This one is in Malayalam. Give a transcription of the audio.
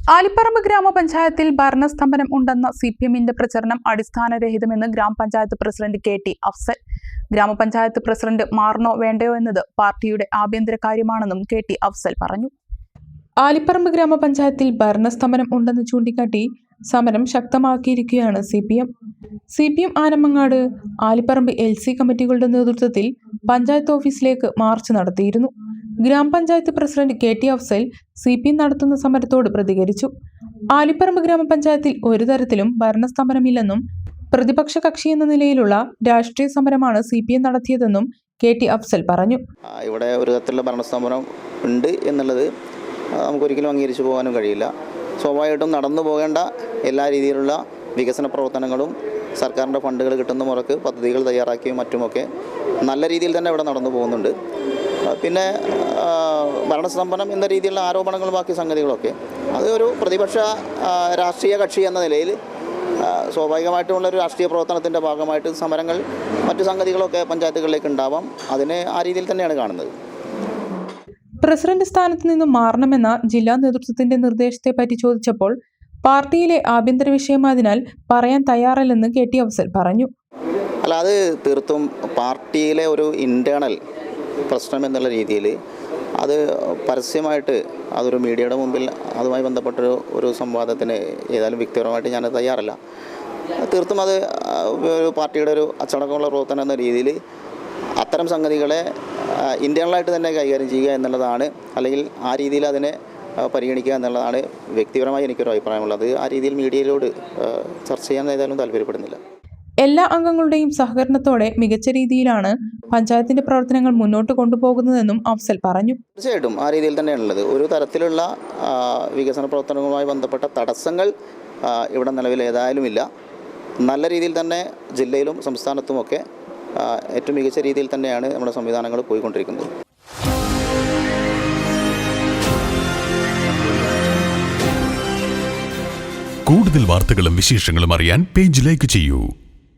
ആലിപ്പറമ്പ് ഗ്രാമപഞ്ചായത്തിൽ ഭരണസ്തംഭനം ഉണ്ടെന്ന സി പി എമ്മിന്റെ പ്രചരണം അടിസ്ഥാനരഹിതമെന്ന് ഗ്രാമപഞ്ചായത്ത് പ്രസിഡന്റ് കെ ടി അഫ്സൽ. ഗ്രാമപഞ്ചായത്ത് പ്രസിഡന്റ് മാറണോ വേണ്ടയോ എന്നത് പാർട്ടിയുടെ ആഭ്യന്തര കാര്യമാണെന്നും കെ ടി അഫ്സൽ പറഞ്ഞു. ആലിപ്പറമ്പ് ഗ്രാമപഞ്ചായത്തിൽ ഭരണസ്തംഭനം ഉണ്ടെന്ന് ചൂണ്ടിക്കാട്ടി സമരം ശക്തമാക്കിയിരിക്കുകയാണ് C P M C P M Anamangad Alipparamba L C കമ്മിറ്റികളുടെ നേതൃത്വത്തിൽ പഞ്ചായത്ത് ഓഫീസിലേക്ക് മാർച്ച് നടത്തിയിരുന്നു. ഗ്രാമപഞ്ചായത്ത് president K T Afsal C P നടത്തുന്ന സമരത്തോട് പ്രതികരിച്ചു. ആലിപ്പറമ്പ് ഗ്രാമപഞ്ചായത്തിൽ ഒരു തരത്തിലും ഭരണസ്തംഭനമില്ലെന്നും പ്രതിപക്ഷ കക്ഷി എന്ന നിലയിലുള്ള രാഷ്ട്രീയ സമരമാണ് സി പി എം നടത്തിയതെന്നും കെ ടി അഫ്സൽ പറഞ്ഞു. ഇവിടെ ഒരു തരത്തിലുള്ള ഭരണസ്തംഭനം ഉണ്ട് എന്നുള്ളത് നമുക്കൊരിക്കലും അംഗീകരിച്ചു പോകാനും കഴിയില്ല. സ്വാഭാവികമായിട്ടും നടന്നു പോകേണ്ട എല്ലാ രീതിയിലുള്ള വികസന പ്രവർത്തനങ്ങളും സർക്കാരിന്റെ ഫണ്ടുകൾ കിട്ടുന്ന മുറക്ക് പദ്ധതികൾ തയ്യാറാക്കിയും മറ്റുമൊക്കെ നല്ല രീതിയിൽ തന്നെ ഇവിടെ നടന്നു പോകുന്നുണ്ട്. പിന്നെ ഭരണസ്തംഭനം എന്ന രീതിയിലുള്ള ആരോപണങ്ങളും ബാക്കി സംഗതികളൊക്കെ. അത് ഒരു പ്രതിപക്ഷ രാഷ്ട്രീയ കക്ഷി എന്ന നിലയിൽ സ്വാഭാവികമായിട്ടുമുള്ള ഒരു രാഷ്ട്രീയ പ്രവർത്തനത്തിന്റെ ഭാഗമായിട്ട് സമരങ്ങൾ മറ്റു സംഗതികളൊക്കെ പഞ്ചായത്തുകളിലേക്ക് ഉണ്ടാവാം. അതിനെ ആ രീതിയിൽ തന്നെയാണ് കാണുന്നത്. പ്രസിഡന്റ് സ്ഥാനത്ത് നിന്ന് മാറണമെന്ന ജില്ലാ നേതൃത്വത്തിന്റെ നിർദ്ദേശത്തെ പറ്റി ചോദിച്ചപ്പോൾ പാർട്ടിയിലെ ആഭ്യന്തര വിഷയമായതിനാൽ പറയാൻ തയ്യാറല്ലെന്ന് കെ ടി അഫ്സൽ പറഞ്ഞു. അല്ല അത് തീർത്തും പാർട്ടിയിലെ ഒരു ഇന്റേണൽ പ്രശ്നം എന്നുള്ള രീതിയിൽ അത് പരസ്യമായിട്ട് അതൊരു മീഡിയയുടെ മുമ്പിൽ അതുമായി ബന്ധപ്പെട്ട ഒരു സംവാദത്തിന് ഏതായാലും വ്യക്തിപരമായിട്ട് ഞാൻ തയ്യാറല്ല. തീർത്തും അത് ഒരു പാർട്ടിയുടെ ഒരു അച്ചടക്കമുള്ള പ്രവർത്തനം എന്ന രീതിയിൽ അത്തരം സംഗതികളെ ഇന്റേണലായിട്ട് തന്നെ കൈകാര്യം ചെയ്യുക എന്നുള്ളതാണ് അല്ലെങ്കിൽ ആ രീതിയിൽ അതിനെ പരിഗണിക്കുക എന്നുള്ളതാണ് വ്യക്തിപരമായി എനിക്കൊരു അഭിപ്രായമുള്ളത്. ആ രീതിയിൽ മീഡിയയിലോട് ചർച്ച ചെയ്യാൻ ഏതായാലും താല്പര്യപ്പെടുന്നില്ല. എല്ലാ അംഗങ്ങളുടെയും സഹകരണത്തോടെ മികച്ച രീതിയിലാണ് പഞ്ചായത്തിന്റെ പ്രവർത്തനങ്ങൾ മുന്നോട്ട് കൊണ്ടുപോകുന്നതെന്നും അഫ്സൽ പറഞ്ഞു. തീർച്ചയായിട്ടും ആ രീതിയിൽ തന്നെയാണുള്ളത്. ഒരു തരത്തിലുള്ള വികസന പ്രവർത്തനങ്ങളുമായി ബന്ധപ്പെട്ട തടസ്സങ്ങൾ ഇവിടെ നിലവിൽ ഏതായാലും ഇല്ല നല്ല രീതിയിൽ തന്നെ ജില്ലയിലും സംസ്ഥാനത്തുമൊക്കെ ഒക്കെ ഏറ്റവും മികച്ച രീതിയിൽ തന്നെയാണ് നമ്മുടെ സംവിധാനങ്ങൾ പോയിക്കൊണ്ടിരിക്കുന്നത്. കൂടുതൽ വാർത്തകളും വിശേഷങ്ങളും അറിയാൻ പേജ് ലൈക്ക് ചെയ്യൂ.